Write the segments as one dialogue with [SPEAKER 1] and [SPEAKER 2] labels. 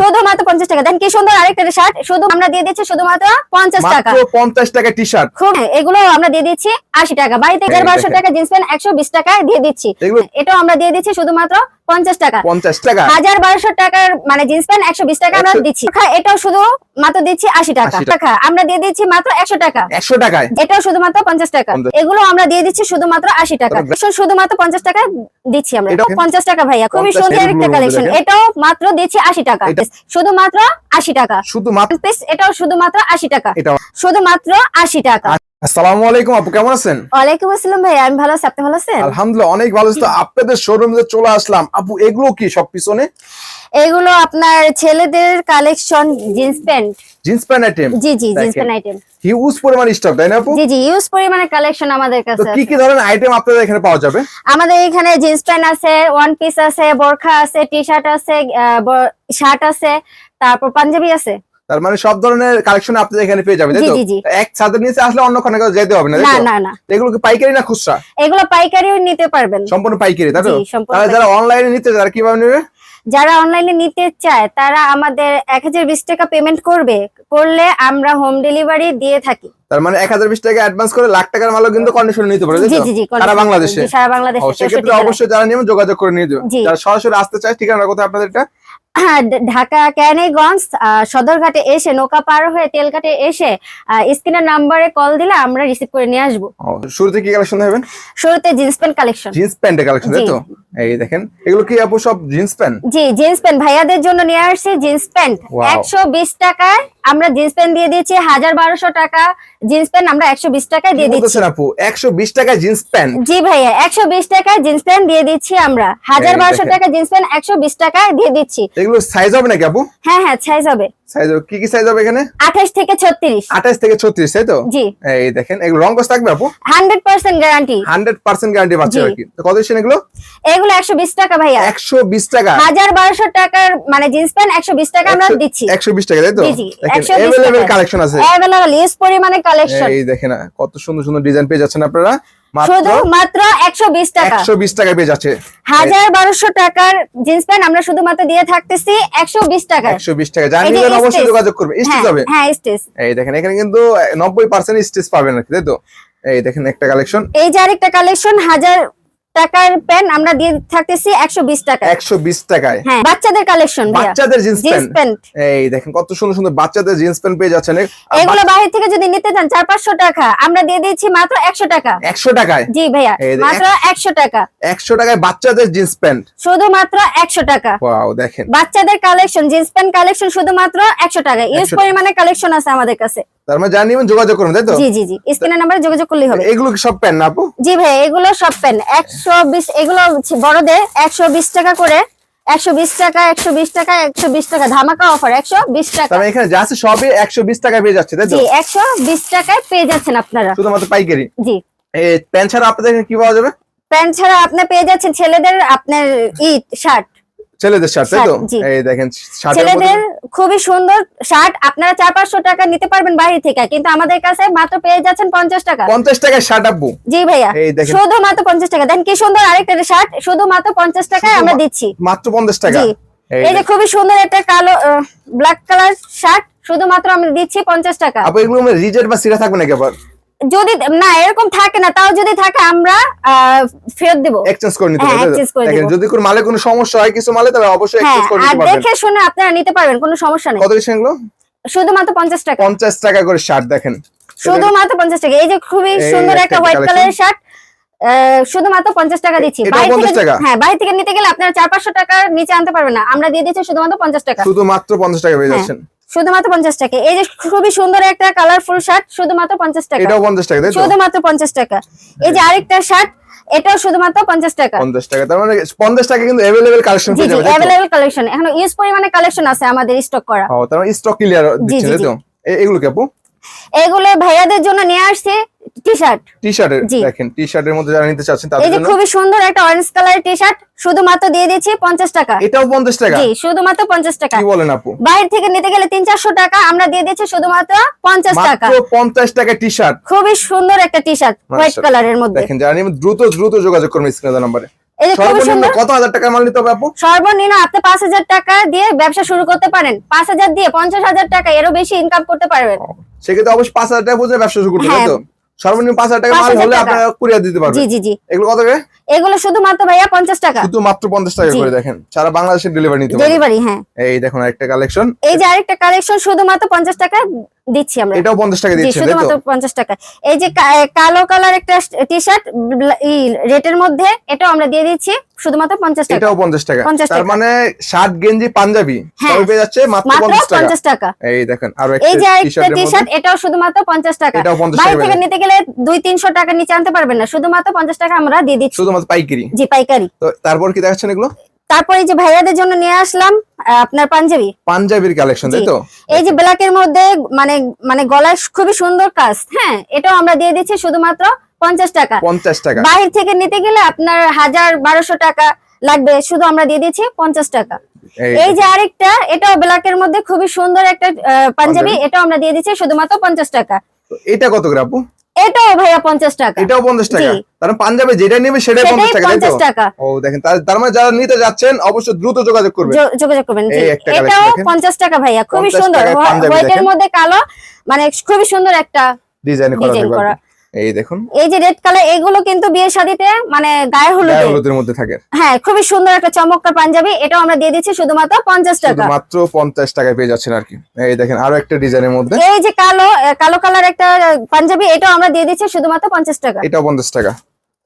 [SPEAKER 1] শুধুমাত্র পঞ্চাশ টাকা। দেখেন কি সুন্দর আরেকটা শার্ট শুধু আমরা দিয়ে দিচ্ছি শুধুমাত্র পঞ্চাশ টাকা।
[SPEAKER 2] মাত্র পঞ্চাশ টাকা শার্ট
[SPEAKER 1] এগুলো আমরা দিয়ে দিচ্ছি আশি টাকা। বাড়িতে। টাকা জিন্স প্যান্ট একশো বিশ টাকায় দিয়ে দিচ্ছি। এটাও আমরা দিয়ে দিচ্ছি শুধুমাত্র পঞ্চাশ টাকা।
[SPEAKER 2] পঞ্চাশ টাকা।
[SPEAKER 1] হাজার বারোশো টাকার মানে জিন্স প্যান্ট একশো বিশ টাকা আমরা দিচ্ছি। এটাও শুধু মাত্র দিচ্ছি আশি টাকা। আমরা দিয়ে দিচ্ছি মাত্র একশো টাকা।
[SPEAKER 2] একশো টাকায়।
[SPEAKER 1] এটাও শুধুমাত্র পঞ্চাশ টাকা। এগুলো আমরা দিয়ে দিচ্ছি শুধুমাত্র আশি টাকা। শুধুমাত্র পঞ্চাশ টাকা দিচ্ছি আমরা। পঞ্চাশ টাকা ভাইয়া খুবই সুন্দর একটা কালেকশন এটাও মাত্র দিচ্ছি আশি টাকা। শুধুমাত্র আশি টাকা।
[SPEAKER 2] শুধু
[SPEAKER 1] এটাও শুধুমাত্র আশি টাকা। শুধুমাত্র আশি টাকা।
[SPEAKER 2] আসসালামু আলাইকুম আপু কেমন আছেন?
[SPEAKER 1] ওয়ালাইকুম আসসালাম ভাই আমি ভালো আছি আপনি ভালো আছেন?
[SPEAKER 2] আলহামদুলিল্লাহ অনেক ভালো আছি। তো আপনাদের শোরুমে চলে আসলাম। আপু এগুলো কি সব পিছনে?
[SPEAKER 1] এগুলো আপনার ছেলেদের collection jeans pant
[SPEAKER 2] jeans pant item
[SPEAKER 1] জি জি জিন্স প্যান্ট আইটেম
[SPEAKER 2] হিউজ পরিমাণ স্টক তাই না আপু?
[SPEAKER 1] জি জি ইউজ পরিমাণে কালেকশন আমাদের
[SPEAKER 2] তো
[SPEAKER 1] কাছে
[SPEAKER 2] কি কি ধরনের আইটেম আপনাদের এখানে পাওয়া যাবে?
[SPEAKER 1] আমাদের এখানে জিন্স প্যান্ট আছে ওয়ান পিস আছে বোরখা আছে টি শার্ট আছে শার্ট আছে তারপর পাঞ্জাবি আছে।
[SPEAKER 2] তার মানে সব ধরনের কালেকশন আপনাদের এখানে পেয়ে যাবেন তাই তো। এক ছাদের নিচে আসলে অন্য কোনো যেতে হবে না
[SPEAKER 1] না না না।
[SPEAKER 2] এগুলো কি পাইকারি না খুচরা?
[SPEAKER 1] এগুলো পাইকারিও নিতে পারবেন।
[SPEAKER 2] সম্পূর্ণ পাইকারি তাই তো? তাহলে যারা অনলাইনে নিতে যারা কীভাবে নেবে?
[SPEAKER 1] যারা অনলাইনে নিতে চায় তারা আমাদের এক হাজার বিশ টাকা পেমেন্ট করবে। করলে আমরা হোম ডেলিভারি দিয়ে থাকি।
[SPEAKER 2] তার মানে এক হাজার বিশ টাকা অ্যাডভান্স করে লাখ টাকার মালও কিন্তু কন্ডিশনে নিতে পারে সারা বাংলাদেশে।
[SPEAKER 1] সারা বাংলাদেশে
[SPEAKER 2] সেক্ষেত্রে অবশ্যই যারা নেবেন যোগাযোগ করে নিয়ে
[SPEAKER 1] জি।
[SPEAKER 2] যারা সরাসরি আসতে চায় ঠিকানা কোথায় আপনাদের এটা
[SPEAKER 1] ঢাকা ক্যানেগঞ্জ সদরঘাটে এসে নৌকা পার হয়ে তেলঘাটে এসে স্ক্রিনের নাম্বারে কল দিলে আমরা রিসিভ করে নিয়ে আসব।
[SPEAKER 2] শুরুতে কি কালেকশন দেবেন
[SPEAKER 1] শুরুতে জিন্স প্যান্ট কালেকশন
[SPEAKER 2] জিন্স প্যান্টের কালেকশন তাই তো? এই দেখেন এগুলো কি আপু সব জিন্স প্যান্ট
[SPEAKER 1] জি জিন্স প্যান্ট ভাইয়াদের জন্য নিয়ে আসছে জিন্স প্যান্ট
[SPEAKER 2] Wow.
[SPEAKER 1] একশো বিশ টাকায় আমরা জিন্স প্যান্ট দিয়ে দিয়েছি হাজার বারোশো টাকা জিন্স প্যান্ট আমরা একশো বিশ টাকায় দিয়ে দিচ্ছি।
[SPEAKER 2] আপু? একশো বিশ টাকা জিন্স প্যান্ট
[SPEAKER 1] জি ভাইয়া একশো বিশ টাকায় জিন্স প্যান্ট দিয়ে দিচ্ছি আমরা। হাজার বারোশো টাকা জিন্স প্যান্ট একশো বিশ টাকায় দিয়ে দিচ্ছি।
[SPEAKER 2] এগুলো সাইজ হবে নাকি আপু?
[SPEAKER 1] হ্যাঁ হ্যাঁ সাইজ হবে।
[SPEAKER 2] সাইজ কি কি সাইজ হবে এখানে?
[SPEAKER 1] আঠাশ থেকে ছত্রিশ।
[SPEAKER 2] আঠাশ থেকে ছত্রিশ তাই তো?
[SPEAKER 1] জি।
[SPEAKER 2] এই দেখেন এগুলো রং কস থাকবে আপু?
[SPEAKER 1] Hundred percent guarantee
[SPEAKER 2] hundred percent guarantee পাচ্ছে আর কি। কত এগুলো?
[SPEAKER 1] এগুলো একশো বিশ টাকা ভাইয়া।
[SPEAKER 2] টাকা।
[SPEAKER 1] হাজার বারোশো টাকার মানে জিন্স প্যান্ট একশো বিশ টাকা আমরা দিচ্ছি।
[SPEAKER 2] একশো বিশ টাকা তাই তো?
[SPEAKER 1] জি, 120।
[SPEAKER 2] কালেকশন আছে।
[SPEAKER 1] ইউজ পরিমাণে কালেকশন
[SPEAKER 2] এই দেখেন কত সুন্দর সুন্দর ডিজাইন পেয়ে যাচ্ছেন আপনারা।
[SPEAKER 1] শুধু মাত্র টাকা।
[SPEAKER 2] টাকায় পেয়ে যাচ্ছে।
[SPEAKER 1] টাকার জিন্স প্যান্ট আমরা শুধুমাত্র দিয়ে থাকতেছি একশো বিশ টাকা
[SPEAKER 2] একশো বিশ টাকা জানি অবশ্যই যোগাযোগ করবে। স্টিচ হবে?
[SPEAKER 1] হ্যাঁ
[SPEAKER 2] এই দেখেন এখানে কিন্তু স্টিচ পাবেন আর কি তাই তো? এই দেখেন একটা কালেকশন।
[SPEAKER 1] এই যে আরেকটা কালেকশন হাজার টাকার প্যান্ট আমরা দিয়ে থাকতেছি একশো বিশ টাকা
[SPEAKER 2] একশো বিশ টাকায়।
[SPEAKER 1] হ্যাঁ বাচ্চাদের কালেকশন
[SPEAKER 2] বাচ্চাদের জিন্স প্যান্ট এই দেখেন কত সুন্দর সুন্দর বাচ্চাদের জিন্স প্যান্ট পেয়ে যাচ্ছেন।
[SPEAKER 1] এগুলো বাইরে থেকে যদি নিতে চান চার পাঁচশো টাকা। আমরা দিয়ে দিচ্ছি মাত্র একশো টাকা।
[SPEAKER 2] একশো টাকায়?
[SPEAKER 1] জি ভাইয়া মাত্র একশো টাকা।
[SPEAKER 2] একশো টাকায় বাচ্চাদের জিন্স প্যান্ট
[SPEAKER 1] শুধুমাত্র একশো টাকা।
[SPEAKER 2] ওয়াও দেখেন।
[SPEAKER 1] বাচ্চাদের কালেকশন জিন্স প্যান্ট কালেকশন শুধুমাত্র একশো টাকা। ইউজ
[SPEAKER 2] 100
[SPEAKER 1] পরিমাণে কালেকশন আছে আমাদের কাছে।
[SPEAKER 2] তার মানে যোগাযোগ করুন তাই তো?
[SPEAKER 1] জি জি জি। স্ক্রিনের নাম্বারে যোগাযোগ করলেই হবে।
[SPEAKER 2] এগুলো সব প্যান্ট না আপু?
[SPEAKER 1] জি ভাই এগুলো সব পেন একশো বিশ এগুলো হচ্ছে বড়দের একশো বিশ টাকা করে একশো বিশ টাকা একশো বিশ টাকা একশো বিশ টাকা ধামাকা অফার একশো বিশ টাকা।
[SPEAKER 2] এখানে যা আছে সবই একশো বিশ টাকায় পেয়ে যাচ্ছে
[SPEAKER 1] জি একশো বিশ টাকায় পেয়ে যাচ্ছেন আপনারা।
[SPEAKER 2] শুধুমাত্র পাইকারি?
[SPEAKER 1] জি।
[SPEAKER 2] এই প্যান্ট ছাড়া আপনাদের কি পাওয়া যাবে?
[SPEAKER 1] প্যান্ট ছাড়া আপনি পেয়ে যাচ্ছেন ছেলেদের আপনার ইট শার্ট।
[SPEAKER 2] ছেলেদের শার্ট তাই তো? এই দেখেন
[SPEAKER 1] ছেলেদের খুবই সুন্দর শার্ট আপনারা চার পাঁচশো টাকা নিতে পারবেন বাইরে থেকে কিন্তু আমাদের কাছে মাত্র পেয়ে যাচ্ছেন পঞ্চাশ টাকা।
[SPEAKER 2] পঞ্চাশ টাকায় শার্ট আপু
[SPEAKER 1] জি ভাইয়া
[SPEAKER 2] এই দেখেন।
[SPEAKER 1] শুধুমাত্র পঞ্চাশ টাকা। দেন কি সুন্দর আরেকটা শার্ট শুধুমাত্র পঞ্চাশ টাকায় আমরা দিচ্ছি।
[SPEAKER 2] মাত্র পঞ্চাশ টাকা? এই
[SPEAKER 1] যে খুবই সুন্দর একটা কালো ব্ল্যাক কালার শার্ট শুধুমাত্র আমরা দিচ্ছি পঞ্চাশ টাকা।
[SPEAKER 2] আপু এগুলো রিজেট বা সিরা থাকবে নাকি আবার?
[SPEAKER 1] যদি না এরকম থাকে না তাও যদি থাকে আমরা ফেরত দেবো।
[SPEAKER 2] এক্সচেঞ্জ করে নিতে
[SPEAKER 1] হ্যাঁ,
[SPEAKER 2] পারবেন
[SPEAKER 1] দিব।
[SPEAKER 2] যদি কোনো মালে কোনো সমস্যা হয় কিছু মালে তাহলে অবশ্যই
[SPEAKER 1] হ্যাঁ
[SPEAKER 2] এক্সচেঞ্জ করে নিতে পারবেন।
[SPEAKER 1] দেখে শুনে আপনারা নিতে পারবেন কোনো সমস্যা নেই।
[SPEAKER 2] কত এগুলো?
[SPEAKER 1] শুধুমাত্র পঞ্চাশ টাকা।
[SPEAKER 2] পঞ্চাশ টাকা করে শার্ট দেখেন।
[SPEAKER 1] শুধুমাত্র পঞ্চাশ টাকা। এই যে খুবই সুন্দর
[SPEAKER 2] একটা
[SPEAKER 1] হোয়াইট কালারের শার্ট শুধুমাত্র পঞ্চাশ টাকা দিচ্ছি। হ্যাঁ বাইরে থেকে নিতে গেলে আপনারা চার পাঁচশো টাকার নিচে আনতে পারবেন না। আমরা দিয়ে দিচ্ছি শুধুমাত্র পঞ্চাশ টাকা।
[SPEAKER 2] শুধুমাত্র পঞ্চাশ টাকা পেয়ে
[SPEAKER 1] হ্যাঁ।
[SPEAKER 2] যাচ্ছেন।
[SPEAKER 1] শুধুমাত্র পঞ্চাশ টাকা। এই যে খুবই সুন্দর একটা কালারফুল শার্ট শুধুমাত্র পঞ্চাশ টাকা।
[SPEAKER 2] এটাও পঞ্চাশ টাকা
[SPEAKER 1] শুধুমাত্র পঞ্চাশ টাকা। এই যে আরেকটা শার্ট এটাও শুধুমাত্র পঞ্চাশ টাকা।
[SPEAKER 2] পঞ্চাশ টাকা তার মানে পঞ্চাশ টাকা কিন্তু অ্যাভেলেবেল কালেকশন
[SPEAKER 1] জি? অ্যাভেলেবল কালেকশন এখন ইউজ পরিমাণে কালেকশন আছে আমাদের স্টক করা।
[SPEAKER 2] ও তার মানে স্টক ক্লিয়ার দিচ্ছেন
[SPEAKER 1] জি,
[SPEAKER 2] তাই তো? এগুলো কি আপু?
[SPEAKER 1] এগুলো ভাইয়াদের জন্য নিয়ে আসছে টি শার্ট
[SPEAKER 2] টি শার্টের। দেখেন টি শার্টের মধ্যে যারা নিতে চাচ্ছেন তাদের জন্য
[SPEAKER 1] খুবই সুন্দর একটা অরেঞ্জ কালারের টি শার্ট শুধুমাত্র দিয়ে দিচ্ছি পঞ্চাশ টাকা।
[SPEAKER 2] এটাও পঞ্চাশ টাকা?
[SPEAKER 1] জি শুধুমাত্র পঞ্চাশ টাকা।
[SPEAKER 2] কি বলেন আপু?
[SPEAKER 1] বাইরে থেকে নিতে গেলে তিন চারশো টাকা আমরা দিয়ে দিচ্ছি শুধুমাত্র পঞ্চাশ টাকা।
[SPEAKER 2] মাত্র পঞ্চাশ টাকা টি শার্ট
[SPEAKER 1] খুবই সুন্দর একটা টি শার্ট হোয়াইট কালারের মধ্যে।
[SPEAKER 2] দেখেন যারা দ্রুত দ্রুত যোগাযোগ করবেন স্ক্রিনে নাম্বারে।
[SPEAKER 1] এই যে খুবই
[SPEAKER 2] সর্বনিম্ন কত হাজার টাকা মাল নিতে হবে আপু?
[SPEAKER 1] সর্বনিম্ন আপনি পাঁচ হাজার টাকা দিয়ে ব্যবসা শুরু করতে পারেন। পাঁচ হাজার দিয়ে পঞ্চাশ হাজার টাকা এরও বেশি ইনকাম করতে পারবেন।
[SPEAKER 2] সেক্ষেত্রে অবশ্যই পাঁচ হাজার টাকা বুঝে ব্যবসা শুরু করতে হবে
[SPEAKER 1] হ্যাঁ।
[SPEAKER 2] তো সর্বনিম্ন পাঁচ হাজার টাকা মাল
[SPEAKER 1] 5,000
[SPEAKER 2] হলে আপনারা কুরিয়ার দিতে
[SPEAKER 1] জি
[SPEAKER 2] পারবেন।
[SPEAKER 1] জি জি
[SPEAKER 2] এগুলো কত করে?
[SPEAKER 1] এগুলো শুধুমাত্র ভাইয়া পঞ্চাশ টাকা।
[SPEAKER 2] শুধু মাত্র পঞ্চাশ টাকা করে দেখেন। সারা বাংলাদেশের ডেলিভারি নিতে
[SPEAKER 1] ডেলিভারি হ্যাঁ।
[SPEAKER 2] এই দেখুন কালেকশন
[SPEAKER 1] এই যে আরেকটা কালেকশন শুধুমাত্র পঞ্চাশ টাকা দিচ্ছি আমরা।
[SPEAKER 2] এটাও পঞ্চাশ টাকা তো?
[SPEAKER 1] শুধুমাত্র পঞ্চাশ টাকা। এই যে কালো কালার একটা টি শার্ট রেটের মধ্যে এটাও আমরা দিয়ে দিচ্ছি শুধুমাত্র পঞ্চাশ টাকা।
[SPEAKER 2] এটাও পঞ্চাশ টাকা। তার মানে শার্ট গেঞ্জি পাঞ্জাবি
[SPEAKER 1] হ্যাঁ।
[SPEAKER 2] সবই পেয়ে যাচ্ছে মাত্র
[SPEAKER 1] মাত্র
[SPEAKER 2] পঞ্চাশ টাকা। এই দেখেন আরও
[SPEAKER 1] এই যে
[SPEAKER 2] একটা টি-শার্টের
[SPEAKER 1] টি
[SPEAKER 2] মধ্যে।
[SPEAKER 1] শার্ট এটাও শুধুমাত্র পঞ্চাশ টাকা।
[SPEAKER 2] এটাও 50
[SPEAKER 1] বাইরে থেকে নিতে গেলে দুই তিনশো টাকা নিচে আনতে পারবেন না। শুধুমাত্র পঞ্চাশ টাকা আমরা দিয়ে দিচ্ছি।
[SPEAKER 2] শুধুমাত্র পাইকারি।
[SPEAKER 1] জি পাইকারি।
[SPEAKER 2] তো তারপর কি দেখাচ্ছেন এগুলো?
[SPEAKER 1] তারপর এই যে ভাইয়াদের জন্য নিয়ে আসলাম আপনার পাঞ্জাবি।
[SPEAKER 2] পাঞ্জাবির কালেকশন তাই তো?
[SPEAKER 1] এই যে ব্ল্যাক এর মধ্যে মানে মানে গলায় খুবই সুন্দর কাজ হ্যাঁ? এটাও আমরা দিয়ে দিচ্ছি শুধুমাত্র পঞ্চাশ টাকা।
[SPEAKER 2] পঞ্চাশ টাকা।
[SPEAKER 1] বাহির থেকে নিতে গেলে আপনার হাজার বারোশো টাকা লাগবে শুধু আমরা দিয়ে দিচ্ছি পঞ্চাশ টাকা।
[SPEAKER 2] এই
[SPEAKER 1] যে আরেকটা এটাও ব্ল্যাকের মধ্যে খুবই সুন্দর একটা পাঞ্জাবি। এটাও আমরা দিয়ে দিচ্ছি শুধুমাত্র পঞ্চাশ টাকা।
[SPEAKER 2] এটা কত আপু?
[SPEAKER 1] এটাও ভাইয়া পঞ্চাশ টাকা।
[SPEAKER 2] এটাও পঞ্চাশ টাকা।
[SPEAKER 1] জি।
[SPEAKER 2] তার মানে পাঞ্জাবে যেটা নেবে সেটাই
[SPEAKER 1] সেটাই
[SPEAKER 2] পঞ্চাশ টাকা তাই তো?
[SPEAKER 1] পঞ্চাশ টাকা।
[SPEAKER 2] ও দেখেন তার- মানে যারা নিতে যাচ্ছেন অবশ্যই দ্রুত যোগাযোগ করবেন।
[SPEAKER 1] যোগাযোগ করবেন এটাও
[SPEAKER 2] দেখেন।
[SPEAKER 1] পঞ্চাশ টাকা ভাইয়া খুবই সুন্দর। হোয়াইটের মধ্যে কালো মানে খুবই সুন্দর একটা
[SPEAKER 2] ডিজাইন করা। এই দেখুন।
[SPEAKER 1] এই যে রেড কালার এগুলো কিন্তু বিয়ে শাদিতে মানে গায়ে
[SPEAKER 2] হলুদের মধ্যে থাকে।
[SPEAKER 1] হ্যাঁ খুবই সুন্দর একটা চমৎকার পাঞ্জাবি। এটাও আমরা দিয়ে দিচ্ছি শুধুমাত্র পঞ্চাশ টাকা।
[SPEAKER 2] মাত্র পঞ্চাশ টাকায় পেয়ে যাচ্ছেন আর কি। এই দেখেন আরও একটা ডিজাইনের মধ্যে।
[SPEAKER 1] এই যে কালো কালো কালার একটা পাঞ্জাবি এটাও আমরা দিয়ে দিচ্ছি শুধুমাত্র পঞ্চাশ টাকা।
[SPEAKER 2] এটাও পঞ্চাশ টাকা।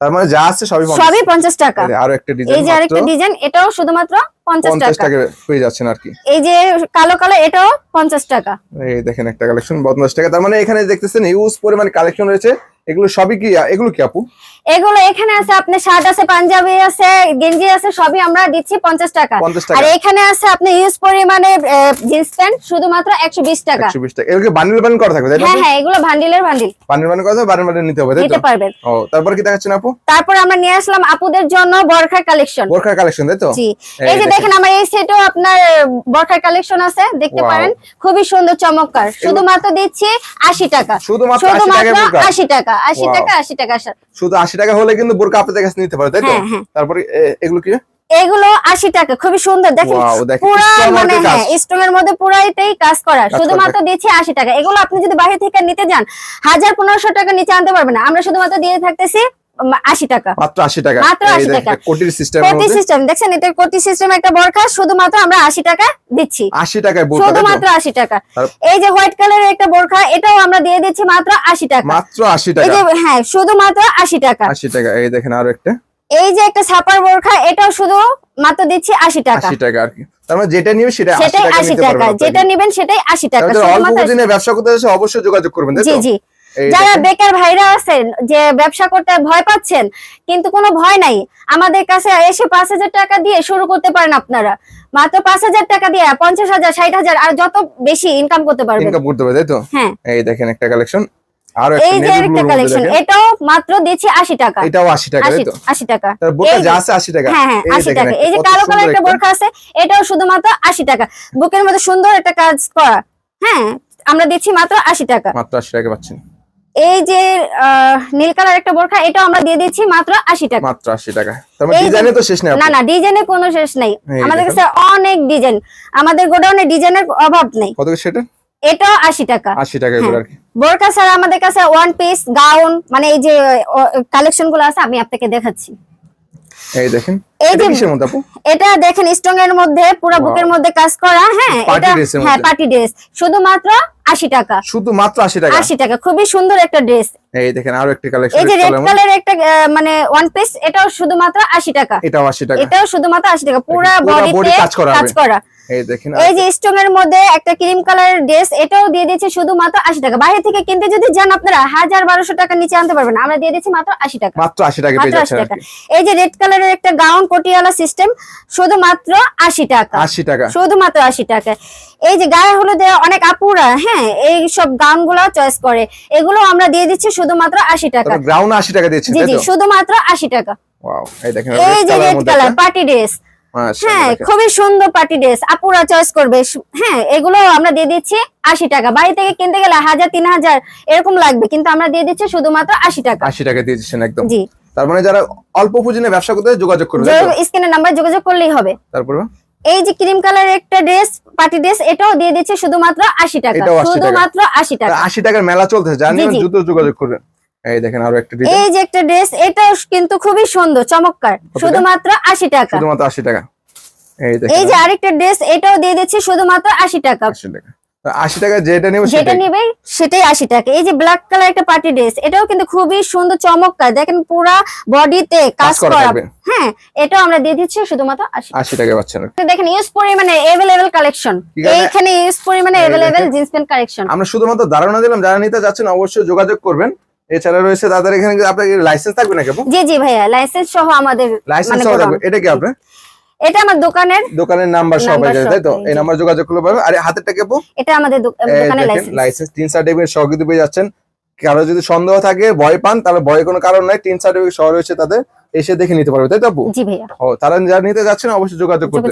[SPEAKER 2] তার মানে যা আছে সবই পঞ্চাশ।
[SPEAKER 1] সবই পঞ্চাশ টাকা।
[SPEAKER 2] আরও একটা ডিজাইন
[SPEAKER 1] এই যে আরেকটা ডিজাইন এটাও শুধুমাত্র পঞ্চাশ
[SPEAKER 2] পঞ্চাশ
[SPEAKER 1] টাকা।
[SPEAKER 2] টাকা পেয়ে যাচ্ছেন আর কি।
[SPEAKER 1] এই যে কালো এটাও পঞ্চাশ টাকা।
[SPEAKER 2] এই দেখেন একটা কালেকশন পঞ্চাশ টাকা। তার মানে এখানে দেখতেছেন ইউজ পরিমাণ কালেকশন রয়েছে। এগুলো সবই কি এগুলো কি আপু?
[SPEAKER 1] এগুলো এখানে আছে আপনার শার্ট আছে পাঞ্জাবি আছে গেঞ্জি আছে সবই আমরা দিচ্ছি পঞ্চাশ টাকা। আর এখানে আছে আপনি ইউজ পরিমাণে জিন্স প্যান্ট শুধুমাত্র একশো বিশ টাকা।
[SPEAKER 2] একশো বিশ টাকা। এগুলো বান্ডিল বান্ডিল করা থাকবে
[SPEAKER 1] হ্যাঁ হ্যাঁ এগুলো ভান্ডিলের ভান্ডিল
[SPEAKER 2] বান্ডিল বান্ডিল করা বান্ডিল বান্ডিল নিতে হবে
[SPEAKER 1] নিতে পারবেন।
[SPEAKER 2] ও তারপর কি দেখাচ্ছেন আপু?
[SPEAKER 1] তারপর আমরা নিয়ে আসলাম আপুদের জন্য বরখার কালেকশন
[SPEAKER 2] বোরখার কালেকশন তাই তো?
[SPEAKER 1] জি।
[SPEAKER 2] এই
[SPEAKER 1] যে
[SPEAKER 2] দেখেন।
[SPEAKER 1] আমার এই সেটও আপনার বরখার কালেকশন আছে দেখতে পারেন। খুবই সুন্দর চমৎকার। শুধুমাত্র দিচ্ছি আশি টাকা।
[SPEAKER 2] শুধুমাত্র আশি
[SPEAKER 1] শুধুমাত্র
[SPEAKER 2] টাকায় বোরকা
[SPEAKER 1] আশি টাকা আশি
[SPEAKER 2] Wow.
[SPEAKER 1] টাকা আশি টাকা
[SPEAKER 2] শুধু আশি টাকা হলে কিন্তু বোরকা আপনাদের কাছে নিতে পারে তাই তো। তারপরে এগুলো কি?
[SPEAKER 1] এগুলো আশি টাকা খুবই সুন্দর দেখেন পুরা মানে। হ্যাঁ মধ্যে পুরাইতেই কাজ করা। শুধুমাত্র টাকা। এগুলো আপনি যদি বাইরে থেকে নিতে যান হাজার পনেরোশো টাকা নিচে আনতে পারবেন না। আমরা শুধুমাত্র দিয়ে থাকতেছি আশি টাকা।
[SPEAKER 2] মাত্র আশি টাকা।
[SPEAKER 1] মাত্র
[SPEAKER 2] এই
[SPEAKER 1] 80
[SPEAKER 2] দেখেন,
[SPEAKER 1] টাকা।
[SPEAKER 2] কোটির সিস্টেমের
[SPEAKER 1] কোটি সিস্টেম দেখছেন এটা কোটি সিস্টেম একটা বরখা শুধুমাত্র আমরা আশি টাকা দিচ্ছি।
[SPEAKER 2] আশি টাকায় বোরকা তাই তো?
[SPEAKER 1] শুধুমাত্র আশি টাকা। এই যে হোয়াইট কালারের একটা বোরখা এটাও আমরা দিয়ে দিচ্ছি মাত্র আশি টাকা।
[SPEAKER 2] মাত্র আশি টাকা।
[SPEAKER 1] হ্যাঁ শুধুমাত্র আশি টাকা।
[SPEAKER 2] আশি টাকা এই দেখেন আরও একটা।
[SPEAKER 1] এই যে একটা ছাপার বোরখা এটাও শুধু মাত্র দিচ্ছি আশি টাকা।
[SPEAKER 2] আশি টাকা আর কি। তার মানে যেটা নিবে সেটা
[SPEAKER 1] সেটাই আশি টাকা। যেটা নিবেন সেটাই আশি টাকা।
[SPEAKER 2] অল্প দিনে ব্যবসা করতে অবশ্যই যোগাযোগ করবেন
[SPEAKER 1] জি জি। যারা বেকার ভাইরা আছেন যে ব্যবসা করতে ভয় পাচ্ছেন কিন্তু কোনো ভয় নাই। আমাদের কাছে এসে পাঁচ হাজার টাকা দিয়ে শুরু করতে পারেন আপনারা। মাত্র পাঁচ হাজার টাকা দিয়ে পঞ্চাশ হাজার ষাট হাজার আর যত বেশি ইনকাম করতে পারবেন।
[SPEAKER 2] ইনকাম করতে পারে তাই তো?
[SPEAKER 1] হ্যাঁ।
[SPEAKER 2] এই দেখেন একটা কালেকশন
[SPEAKER 1] এই যে একটা কালেকশন এটাও মাত্র দিচ্ছি আশি টাকা।
[SPEAKER 2] এটাও আশি টাকা
[SPEAKER 1] আশি
[SPEAKER 2] তাই তো?
[SPEAKER 1] আশি টাকা।
[SPEAKER 2] তার বোরকা যা আছে আশি টাকা।
[SPEAKER 1] হ্যাঁ হ্যাঁ
[SPEAKER 2] এই
[SPEAKER 1] আশি
[SPEAKER 2] দেখেন
[SPEAKER 1] টাকা। এই যে কালো কালার একটা। আছে এটাও শুধুমাত্র আশি টাকা। বুকের মধ্যে সুন্দর একটা কাজ করা। হ্যাঁ আমরা দিচ্ছি মাত্র আশি টাকা।
[SPEAKER 2] মাত্র আশি টাকা পাচ্ছেন।
[SPEAKER 1] এই যে নীল কালার একটা বোরখা এটা আমরা দিয়ে দিচ্ছি মাত্র আশি টাকা।
[SPEAKER 2] মাত্র আশি টাকা। মানে
[SPEAKER 1] এই যে-
[SPEAKER 2] ডিজাইনে তো শেষ নেই
[SPEAKER 1] না না কোনো শেষ নেই। আমাদের কাছে অনেক ডিজাইন। আমাদের গোডাউনে ডিজাইনের অভাব নেই।
[SPEAKER 2] কত সেটা?
[SPEAKER 1] এটাও আশি টাকা।
[SPEAKER 2] আশি কি?
[SPEAKER 1] বোরকা ছাড়া আমাদের কাছে ওয়ান পিস গাউন মানে এই যে কালেকশনগুলো আছে আমি আপনাকে দেখাচ্ছি।
[SPEAKER 2] এই দেখেন
[SPEAKER 1] এই
[SPEAKER 2] এটা
[SPEAKER 1] যে- এটা দেখেন স্ট্রং এর মধ্যে পুরো বুকের মধ্যে কাজ করা হ্যাঁ এটা হ্যাঁ পার্টি ড্রেস শুধুমাত্র আশি টাকা।
[SPEAKER 2] শুধু মাত্র আশি টাকা?
[SPEAKER 1] আশি টাকা। খুবই সুন্দর একটা ড্রেস।
[SPEAKER 2] এই দেখেন আরও একটা কালেকশন
[SPEAKER 1] এই যে রেড কালার একটা মানে ওয়ান পিস এটাও শুধুমাত্র আশি টাকা।
[SPEAKER 2] এটাও আশি টাকা।
[SPEAKER 1] এটাও শুধুমাত্র আশি টাকা। পুরা বডিতে
[SPEAKER 2] কাজ। করা। এই দেখেন
[SPEAKER 1] এই যে মধ্যে একটা ক্রিম কালার ড্রেস এটাও দিয়ে শুধুমাত্র আশি টাকা। বাইরে থেকে কিনতে যদি যান আপনারা টাকা নিচে আনতে পারবেন আমরা দিয়ে মাত্র আশি টাকা।
[SPEAKER 2] মাত্র পেয়ে যাচ্ছেন
[SPEAKER 1] এই যে রেড কালারের একটা গাউন কোটিয়ালা সিস্টেম শুধুমাত্র আশি টাকা।
[SPEAKER 2] আশি টাকা।
[SPEAKER 1] শুধুমাত্র আশি টাকা। এই যে গায়ে হলুদে অনেক আপুরা হ্যাঁ এই সব গাউনগুলো চয়েস করে। এগুলো আমরা দিয়ে দিচ্ছি শুধুমাত্র আশি টাকা। জি শুধুমাত্র আশি টাকা।
[SPEAKER 2] ওয়াও এই দেখেন
[SPEAKER 1] এই যে রেড কালার পার্টি ড্রেস হ্যাঁ খুবই সুন্দর পার্টি ড্রেস। আপুরা চয়েস করবে। হ্যাঁ এগুলো আমরা দিয়ে দিচ্ছি আশি টাকা। বাড়ি থেকে কিনতে গেলে হাজার তিন হাজার এরকম লাগবে কিন্তু আমরা দিয়ে দিচ্ছি শুধুমাত্র আশি টাকা।
[SPEAKER 2] আশি টাকা দিয়ে দিচ্ছেন একদম।
[SPEAKER 1] জি।
[SPEAKER 2] তার মানে যারা অল্প পুঁজি নিয়ে ব্যবসা করতে যোগাযোগ করবে?
[SPEAKER 1] স্ক্রিনের নাম্বার যোগাযোগ করলেই হবে।
[SPEAKER 2] তারপরে?
[SPEAKER 1] এই যে ক্রিম কালারের একটা ড্রেস পার্টি ড্রেস এটাও দিয়ে দিচ্ছে শুধুমাত্র আশি টাকা।
[SPEAKER 2] এটাও 80 টাকা।
[SPEAKER 1] শুধুমাত্র আশি টাকা।
[SPEAKER 2] আশি টাকার মেলা চলতেছে জানি। দ্রুত যোগাযোগ করবেন। এই দেখেন আরও একটা ডিজাইন।
[SPEAKER 1] এই যে একটা ড্রেস এটাও কিন্তু খুবই সুন্দর চমৎকার। শুধুমাত্র আশি টাকা।
[SPEAKER 2] শুধুমাত্র আশি টাকা। এই দেখেন
[SPEAKER 1] এই যে আরেকটা ড্রেস এটাও দিয়ে দিচ্ছি শুধুমাত্র আশি টাকা।
[SPEAKER 2] আশি টাকা। তো আশি টাকা যেটা নেবে
[SPEAKER 1] যেটা
[SPEAKER 2] সেটাই
[SPEAKER 1] সেটাই আশি টাকা। এই যে ব্ল্যাক কালার একটা পার্টি ড্রেস এটাও কিন্তু খুবই সুন্দর চমৎকার। দেখেন পুরা বডিতে কাজ
[SPEAKER 2] করা
[SPEAKER 1] হ্যাঁ এটাও আমরা দিয়ে দিচ্ছি শুধুমাত্র আশি
[SPEAKER 2] টাকা। পাচ্ছেন।
[SPEAKER 1] দেখেন ইউজ পরিমাণে এভেলেবেল কালেকশন? এইখানে ইউজ পরিমাণে এভেলেবেল জিন্স প্যান্ট কালেকশন
[SPEAKER 2] আমরা শুধুমাত্র ধারণা দিলাম যারা নিতে যাচ্ছেন অবশ্যই যোগাযোগ করবেন। এছাড়া রয়েছে তাদের এখানে কি আপনার লাইসেন্স থাকবে নাকি
[SPEAKER 1] জি জি ভাইয়া লাইসেন্স সহ আমাদের
[SPEAKER 2] লাইসেন্স
[SPEAKER 1] মানে
[SPEAKER 2] সহ থাকবে। এটা কি আপনার?
[SPEAKER 1] এটা আমার দোকানের
[SPEAKER 2] দোকানের নাম্বার সবাই
[SPEAKER 1] নাম্বার
[SPEAKER 2] তাই তো? এই নাম্বার যোগাযোগ করলে পাবে আর হাতের টাকা আপু?
[SPEAKER 1] এটা আমাদের দোকানের লাইসেন্স
[SPEAKER 2] লাইসেন্স তিন সার্টিফিকেট সহ কিন্তু পেয়ে যাচ্ছেন। কারও যদি সন্দেহ থাকে ভয় পান তাহলে ভয় কোনো কারণ নাই। তিন সার্টিফিকেট সহ রয়েছে তাদের এসে দেখে নিতে পারবে তাই তো
[SPEAKER 1] জি ভাইয়া।
[SPEAKER 2] ও তারা যারা নিতে যাচ্ছেন অবশ্যই যোগাযোগ করতে।